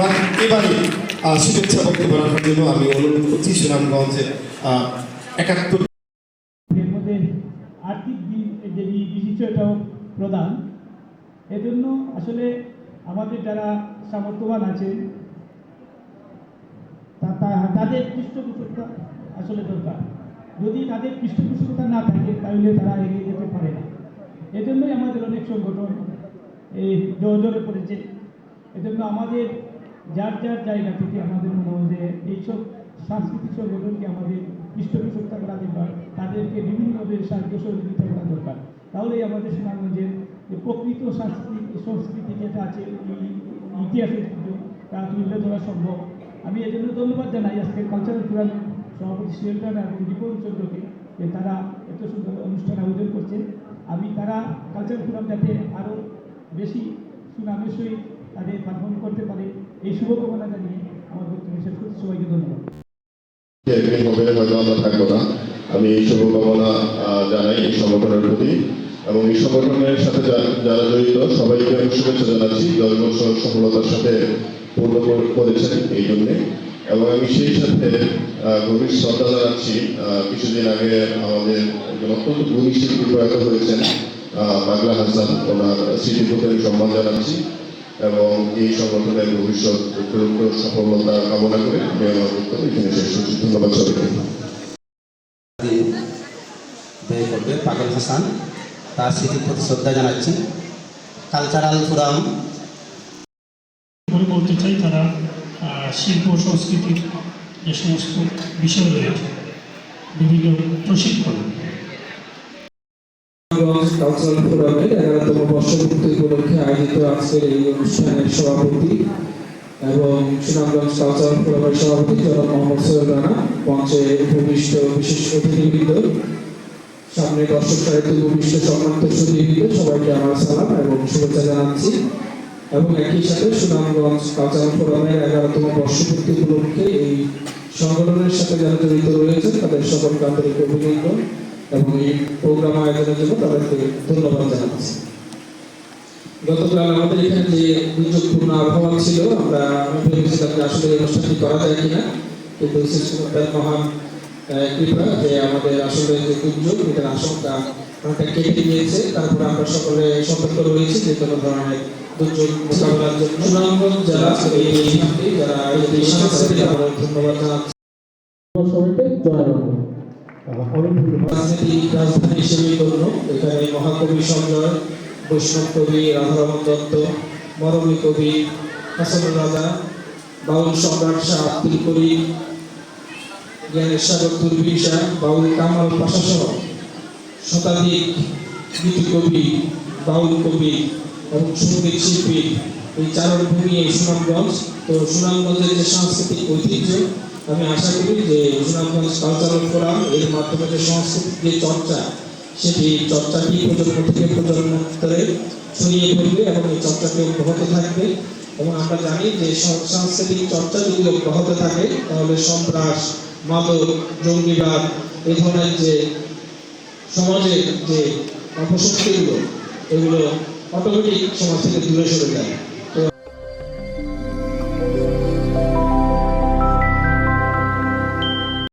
এবার এবারে শুভেচ্ছা বক্তব্য রাখার জন্য আমি অনুরোধ করছি সুনামগঞ্জের একাত্তর আর্থিক যে প্রধান। এজন্য আসলে আমাদের যারা সামর্থ্যবান আছে তা- তা- তাদের পৃষ্ঠপোষকতা আসলে দরকার। যদি তাদের পৃষ্ঠপোষকতা না থাকে, তাহলে তারা এগিয়ে যেতে পারে না। এজন্যই আমাদের অনেক সংগঠন এই জোরে পড়েছে এজন্য আমাদের যার যার জায়গা থেকে আমাদের মনে হয় যে এইসব সাংস্কৃতিক সংগঠনকে আমাদের পৃষ্ঠপোষকতা করা দরকার, তাদেরকে বিভিন্নভাবে সাহায্য সহযোগিতা করা দরকার। তাহলেই আমাদের সুনামগঞ্জের যে প্রকৃত সাংস্কৃতিক সংস্কৃতি যেটা আছে ইতিহাসের তা তুলে ধরা সম্ভব। আমি এই জন্য ধন্যবাদ জানাই আজকের কালচারাল ফোরামের সভাপতি শিল্পান এবং রিপন চন্দ্রকে যে তারা এত সুন্দর অনুষ্ঠান আয়োজন করছে আমি তারা কালচারাল ফোরাম যাতে আরও বেশি সুনামের সহিত তাদের পারফর্ম করতে পারে এই শুভকামনা জানিয়ে আমার বক্তব্য শেষ করছি। সবাইকে ধন্যবাদ। আমি এই শুভকামনা জানাই এই সংগঠনের প্রতি। এবং এই সংগঠনের সাথে যারা জড়িত, সবাইকে আমি শুভেচ্ছা জানাচ্ছি। দশ বছর সফলতার সাথে পূর্ণ করেছেন এই জন্যে। এবং আমি সেই সাথে গভীর শ্রদ্ধা জানাচ্ছি। কিছুদিন আগে আমাদের একজন অত্যন্ত গুণী শিল্পী প্রয়াত হয়েছেন পাগলা হাসান। ওনার স্মৃতিপতি সম্মান জানাচ্ছি। এবং এই সংগঠনের ভবিষ্যৎ অত্যন্ত সফলতা কামনা করে আমি আমার বক্তব্য এখানে শেষ করছি। ধন্যবাদ সবাইকে। ব্যয় করবে পাগল হাসান। তার স্মৃতির প্রতি শ্রদ্ধা জানাচ্ছি। Cultural forum. করে বলতে চাই তারা শিল্প সংস্কৃতির যে সমস্ত বিষয় রয়েছে বিভিন্ন প্রশিক্ষণ সুনামগঞ্জ কালচারাল ফোরামের এগারোতম বর্ষপূর্তি উপলক্ষে আয়োজিত আজকের এই অনুষ্ঠানের সভাপতি এবং সুনামগঞ্জ কালচারাল ফোরামের সভাপতি জনাব মোহাম্মদ সৈয়দ রানা, মঞ্চে উপবিষ্ট বিশেষ অতিথিবৃন্দ, সামনে দর্শক সাহিত্য উপবিষ্ট সম্মানিত সুধীবৃন্দ, সবাইকে আমার সালাম এবং শুভেচ্ছা জানাচ্ছি। এবং একই সাথে সুনামগঞ্জ কালচারাল ফোরামের এগারোতম বর্ষপূর্তি উপলক্ষে এই সংগঠনের সাথে যারা জড়িত রয়েছেন, তাদের সকলকে আন্তরিক অভিনন্দন। এবং এই প্রোগ্রাম আয়োজনের জন্য তাদেরকে ধন্যবাদ জানাচ্ছি। গতকাল আমাদের এখানে যে দুর্যোগপূর্ণ আবহাওয়া ছিল, আমরা আমি ভেবেছিলাম যে আসলে অনুষ্ঠানটি করা যায় কিনা, কিন্তু সৃষ্টিকর্তার মহান কৃপা যে আমাদের আসলে যে দুর্যোগ, এটার আশঙ্কা অনেকটা কেটে গিয়েছে। তারপরে আমরা সকলে সতর্ক রয়েছি যে কোনো ধরনের দুর্যোগ মোকাবিলার জন্য। সুনামগঞ্জ যারা এই যারা এই ধন্যবাদ জানাচ্ছি। জয় রাজধানী হিসেবে গণ্য এখানে মহাকবি সঞ্জয় বৈষ্ণব কবি রাধারমন দত্ত মরমী কবি হাসানুর রাজা বাউল সম্রাট শাহ আব্দুল করিম জ্ঞানের সাগর দুর্বি শাহ বাউল কামাল পাশা সহ শতাধিক গীতি কবি বাউল কবি এবং সংগীত শিল্পী এই চারণ ভূমি এই সুনামগঞ্জ তো সুনামগঞ্জের যে সাংস্কৃতিক ঐতিহ্য আমি আশা করি যে সুনামগঞ্জ কালচারাল ফোরাম এর মাধ্যমে যে সংস্কৃতিক যে চর্চা, সেটি চর্চাটি প্রজন্ম থেকে প্রজন্ম স্তরে ছড়িয়ে পড়বে এবং এই চর্চাটি অব্যাহত থাকবে। এবং আমরা জানি যে সাংস্কৃতিক চর্চা যদি অব্যাহত থাকে, তাহলে সন্ত্রাস, মাদক, জঙ্গিবাদ এই ধরনের যে সমাজের যে অপশক্তিগুলো, এগুলো অটোমেটিক সমাজ থেকে দূরে সরে যায়।